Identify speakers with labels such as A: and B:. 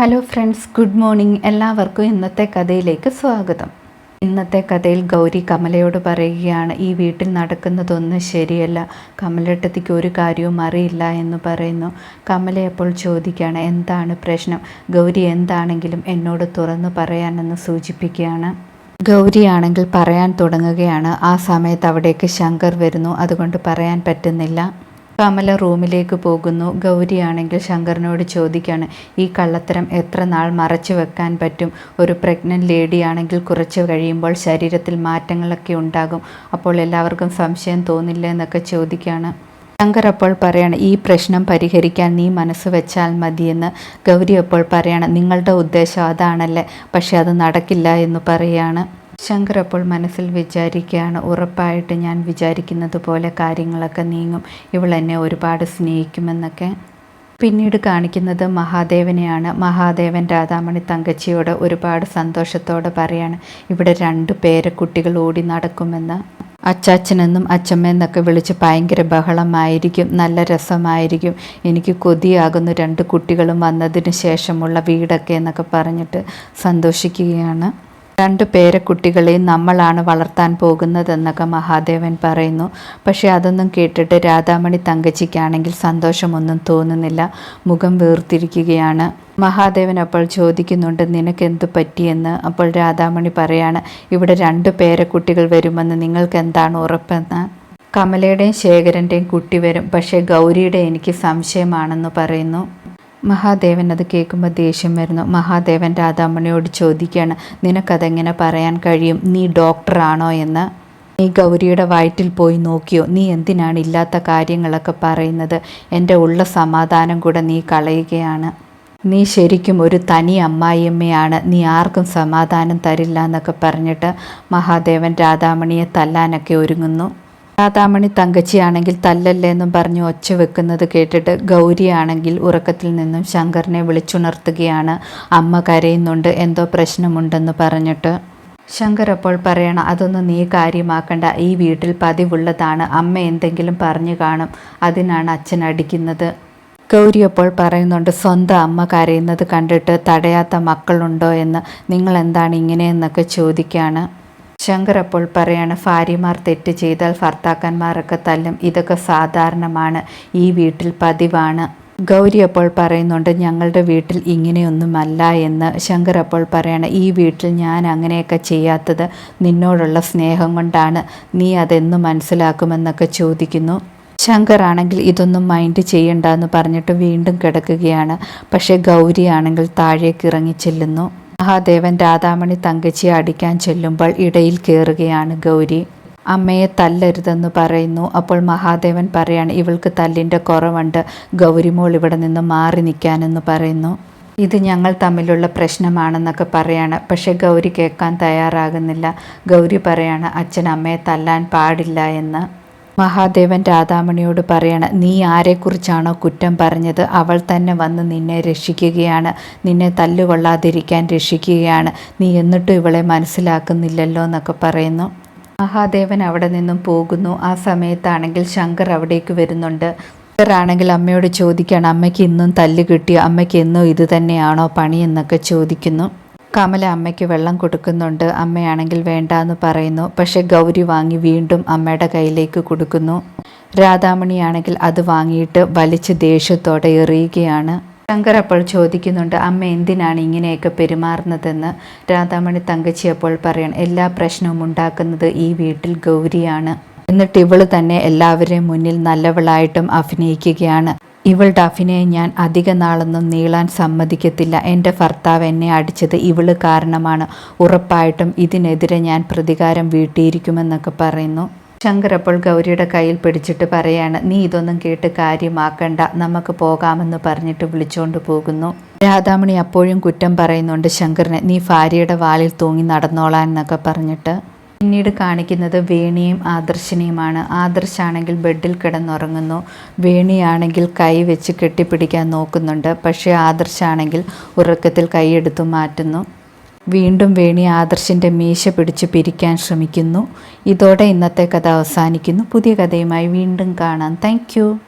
A: Hello friends good morning എല്ലാവർക്കും ഇന്നത്തെ കഥയിലേക്ക് സ്വാഗതം. ഇന്നത്തെ കഥയിൽ ഗൗരി കമലയോട് പറയുകയാണ് ഈ വീട്ടിൽ നടക്കുന്നതൊന്നും ശരിയല്ല. കമലട്ടത്തിക്ക് ഒരു കാര്യവും അറിയില്ല എന്ന് പറയുന്നു. കമല ചോദിക്കുകയാണ് എന്താണ് പ്രശ്നം? ഗൗരി എന്താണെങ്കിലും എന്നോട് തുറന്നു പറയാനെന്ന് സൂചിപ്പിക്കുകയാണ്. ഗൗരിയാണെങ്കിൽ പറയാൻ തുടങ്ങുകയാണ്. ആ സമയത്ത് അവിടേക്ക് ശങ്കർ വരുന്നു. അതുകൊണ്ട് പറയാൻ പറ്റുന്നില്ല. കമല റൂമിലേക്ക് പോകുന്നു. ഗൗരിയാണെങ്കിൽ ശങ്കറിനോട് ചോദിക്കുകയാണ് ഈ കള്ളത്തരം എത്ര നാൾ മറച്ചു വെക്കാൻ പറ്റും? ഒരു പ്രഗ്നന്റ് ലേഡിയാണെങ്കിൽ കുറച്ച് കഴിയുമ്പോൾ ശരീരത്തിൽ മാറ്റങ്ങളൊക്കെ ഉണ്ടാകും. അപ്പോൾ എല്ലാവർക്കും സംശയം തോന്നില്ല എന്നൊക്കെ ചോദിക്കുകയാണ് ശങ്കർ അപ്പോൾ പറയാണ് ഈ പ്രശ്നം പരിഹരിക്കാൻ നീ മനസ്സ് വെച്ചാൽ മതിയെന്ന്. ഗൗരി അപ്പോൾ പറയാണ് നിങ്ങളുടെ ഉദ്ദേശം അതാണല്ലേ പക്ഷെ അത് നടക്കില്ല എന്ന് പറയാണ്. ശങ്കർ അപ്പോൾ മനസ്സിൽ വിചാരിക്കുകയാണ്. ഉറപ്പായിട്ട് ഞാൻ വിചാരിക്കുന്നത് പോലെ കാര്യങ്ങളൊക്കെ നീങ്ങും. ഇവൾ എന്നെ ഒരുപാട് സ്നേഹിക്കുമെന്നൊക്കെ. പിന്നീട് കാണിക്കുന്നത് മഹാദേവനെയാണ്. മഹാദേവൻ രാധാമണി തങ്കച്ചിയോട് ഒരുപാട് സന്തോഷത്തോടെ പറയാണ് ഇവിടെ രണ്ട് പേരക്കുട്ടികൾ ഓടി നടക്കുമെന്ന്. അച്ചാച്ചനെന്നും അച്ചമ്മയെന്നൊക്കെ വിളിച്ച് ഭയങ്കര ബഹളമായിരിക്കും. നല്ല രസമായിരിക്കും. എനിക്ക് കൊതിയാകുന്നു രണ്ട് കുട്ടികളും വന്നതിന് ശേഷമുള്ള വീടൊക്കെ എന്നൊക്കെ പറഞ്ഞിട്ട് സന്തോഷിക്കുകയാണ്. രണ്ട് പേരക്കുട്ടികളെ നമ്മളാണ് വളർത്താൻ പോകുന്നതെന്നൊക്കെ മഹാദേവൻ പറയുന്നു. പക്ഷേ അതൊന്നും കേട്ടിട്ട് രാധാമണി തങ്കച്ചിക്കാണെങ്കിൽ സന്തോഷമൊന്നും തോന്നുന്നില്ല. മുഖം വീർത്തിരിക്കുകയാണ് മഹാദേവൻ അപ്പോൾ ചോദിക്കുന്നുണ്ട് നിനക്ക് എന്തു പറ്റിയെന്ന് അപ്പോൾ രാധാമണി പറയാണ് ഇവിടെ രണ്ട് പേരക്കുട്ടികൾ വരുമെന്ന് നിങ്ങൾക്ക് എന്താണ് ഉറപ്പെന്ന്? കമലയുടെയും ശേഖരന്റെയും കുട്ടി വരും. പക്ഷേ ഗൗരിയുടെ എനിക്ക് സംശയമാണെന്ന് പറയുന്നു. മഹാദേവൻ അത് കേൾക്കുമ്പോൾ ദേഷ്യം വരുന്നു. മഹാദേവൻ രാധാമണിയോട് ചോദിക്കുകയാണ് നിനക്കതെങ്ങനെ പറയാൻ കഴിയും? നീ ഡോക്ടറാണോ എന്ന്? നീ ഗൗരിയുടെ വയറ്റിൽ പോയി നോക്കിയോ? നീ എന്തിനാണ് ഇല്ലാത്ത കാര്യങ്ങളൊക്കെ പറയുന്നത്? എന്റെ ഉള്ള സമാധാനം കൂടെ നീ കളയുകയാണ്. നീ ശരിക്കും ഒരു തനി അമ്മായിയമ്മയാണ്. നീ ആർക്കും സമാധാനം തരില്ല എന്നൊക്കെ പറഞ്ഞിട്ട് മഹാദേവൻ രാധാമണിയെ തല്ലാനൊക്കെ ഒരുങ്ങുന്നു. രാധാമണി തങ്കച്ചിയാണെങ്കിൽ തല്ലല്ലേ എന്നും പറഞ്ഞ് ഒച്ച വെക്കുന്നത് കേട്ടിട്ട് ഗൗരിയാണെങ്കിൽ ഉറക്കത്തിൽ നിന്നും ശങ്കറിനെ വിളിച്ചുണർത്തുകയാണ്. അമ്മ കരയുന്നുണ്ട് എന്തോ പ്രശ്നമുണ്ടെന്ന് പറഞ്ഞിട്ട്. ശങ്കർ അപ്പോൾ പറയണം അതൊന്നും നീ കാര്യമാക്കണ്ട. ഈ വീട്ടിൽ പതിവുള്ളതാണ്. അമ്മ എന്തെങ്കിലും പറഞ്ഞു കാണും. അതിനാണ് അച്ഛൻ അടിക്കുന്നത്. ഗൗരി അപ്പോൾ പറയുന്നുണ്ട് സ്വന്തം അമ്മ കരയുന്നത് കണ്ടിട്ട് തടയാത്ത മക്കളുണ്ടോ എന്ന്. നിങ്ങൾ എന്താണ് ഇങ്ങനെയെന്നൊക്കെ ചോദിക്കുകയാണ് ശങ്കർ അപ്പോൾ പറയാണ് ഭാര്യമാർ തെറ്റ് ചെയ്താൽ ഭർത്താക്കന്മാരൊക്കെ തല്ലും. ഇതൊക്കെ സാധാരണമാണ്. ഈ വീട്ടിൽ പതിവാണ്. ഗൗരി അപ്പോൾ പറയുന്നുണ്ട് ഞങ്ങളുടെ വീട്ടിൽ ഇങ്ങനെയൊന്നുമല്ല എന്ന് ശങ്കർ അപ്പോൾ പറയാണ് ഈ വീട്ടിൽ ഞാൻ അങ്ങനെയൊക്കെ ചെയ്യാത്തത് നിന്നോടുള്ള സ്നേഹം കൊണ്ടാണ്. നീ അതെന്ന് മനസ്സിലാക്കുമെന്നൊക്കെ ചോദിക്കുന്നു. ശങ്കർ ആണെങ്കിൽ ഇതൊന്നും മൈൻഡ് ചെയ്യണ്ട എന്ന് പറഞ്ഞിട്ട് വീണ്ടും കിടക്കുകയാണ്. പക്ഷേ ഗൗരി ആണെങ്കിൽ താഴേക്ക് ഇറങ്ങി ചെല്ലുന്നു. മഹാദേവൻ രാധാമണി തങ്കച്ചിയെ അടിക്കാൻ ചെല്ലുമ്പോൾ ഇടയിൽ കയറുകയാണ് ഗൗരി. അമ്മയെ തല്ലരുതെന്ന് പറയുന്നു. അപ്പോൾ മഹാദേവൻ പറയാണ് ഇവൾക്ക് തല്ലിന്റെ കുറവുണ്ട്. ഗൗരിമോൾ ഇവിടെ നിന്ന് മാറി നിൽക്കാനെന്ന് പറയുന്നു. ഇത് ഞങ്ങൾ തമ്മിലുള്ള പ്രശ്നമാണെന്നൊക്കെ പറയാണ്. പക്ഷേ ഗൗരി കേൾക്കാൻ തയ്യാറാകുന്നില്ല. ഗൗരി പറയാണ് അച്ഛൻ അമ്മയെ തല്ലാൻ പാടില്ല എന്ന്. മഹാദേവൻ രാധാമണിയോട് പറയാണ് നീ ആരെക്കുറിച്ചാണോ കുറ്റം പറഞ്ഞത്? അവൾ തന്നെ വന്ന് നിന്നെ രക്ഷിക്കുകയാണ്. നിന്നെ തല്ലുകൊള്ളാതിരിക്കാൻ രക്ഷിക്കുകയാണ്. നീ എന്നിട്ടും ഇവളെ മനസ്സിലാക്കുന്നില്ലല്ലോ എന്നൊക്കെ പറയുന്നു. മഹാദേവൻ അവിടെ നിന്നും പോകുന്നു. ആ സമയത്താണെങ്കിൽ ശങ്കർ അവിടേക്ക് വരുന്നുണ്ട്. ശങ്കറാണെങ്കിൽ അമ്മയോട് ചോദിക്കുകയാണ് അമ്മയ്ക്ക് ഇന്നും തല്ല് കിട്ടിയോ? അമ്മയ്ക്ക് എന്നും ഇത് തന്നെയാണോ പണി? എന്നൊക്കെ ചോദിക്കുന്നു. കമല അമ്മയ്ക്ക് വെള്ളം കൊടുക്കുന്നുണ്ട്. അമ്മയാണെങ്കിൽ വേണ്ട എന്ന് പറയുന്നു. പക്ഷെ ഗൗരി വാങ്ങി വീണ്ടും അമ്മയുടെ കയ്യിലേക്ക് കൊടുക്കുന്നു. രാധാമണിയാണെങ്കിൽ അത് വാങ്ങിയിട്ട് വലിച്ച് ദേഷ്യത്തോടെ എറിയുകയാണ്. ശങ്കർ അപ്പോൾ ചോദിക്കുന്നുണ്ട് അമ്മ എന്തിനാണ് ഇങ്ങനെയൊക്കെ പെരുമാറുന്നതെന്ന്? രാധാമണി തങ്കച്ചി അപ്പോൾ പറയണം എല്ലാ പ്രശ്നവും ഉണ്ടാക്കുന്നത് ഈ വീട്ടിൽ ഗൗരിയാണ്. എന്നിട്ട് ഇവൾ തന്നെ എല്ലാവരെയും മുന്നിൽ നല്ലവളായിട്ടും അഭിനയിക്കുകയാണ്. ഇവളുടെ അഭിനയം ഞാൻ അധിക നാളൊന്നും നീളാൻ സമ്മതിക്കത്തില്ല. എന്റെ ഭർത്താവ് എന്നെ അടിച്ചത് ഇവൾ കാരണമാണ്. ഉറപ്പായിട്ടും ഇതിനെതിരെ ഞാൻ പ്രതികാരം വീട്ടിയിരിക്കുമെന്നൊക്കെ പറയുന്നു. ശങ്കർ അപ്പോൾ ഗൗരിയുടെ കയ്യിൽ പിടിച്ചിട്ട് പറയാണ് നീ ഇതൊന്നും കേട്ട് കാര്യമാക്കണ്ട. നമുക്ക് പോകാമെന്ന് പറഞ്ഞിട്ട് വിളിച്ചുകൊണ്ട് പോകുന്നു. രാധാമണി അപ്പോഴും കുറ്റം പറയുന്നുണ്ട് ശങ്കറിനെ. നീ ഭാര്യയുടെ വാലിൽ തൂങ്ങി നടന്നോളാൻ എന്നൊക്കെ പറഞ്ഞിട്ട് പിന്നീട് കാണിക്കുന്നത് വേണിയും ആദർശിനെയുമാണ്. ആദർശാണെങ്കിൽ ബെഡിൽ കിടന്നുറങ്ങുന്നു. വേണിയാണെങ്കിൽ കൈ വെച്ച് കെട്ടിപ്പിടിക്കാൻ നോക്കുന്നുണ്ട്. പക്ഷേ ആദർശാണെങ്കിൽ ഉറക്കത്തിൽ കൈയെടുത്തു മാറ്റുന്നു. വീണ്ടും വേണി ആദർശിന്റെ മീശ പിടിച്ച് പിരിക്കാൻ ശ്രമിക്കുന്നു. ഇതോടെ ഇന്നത്തെ കഥ അവസാനിക്കുന്നു. പുതിയ കഥയുമായി വീണ്ടും കാണാം. താങ്ക്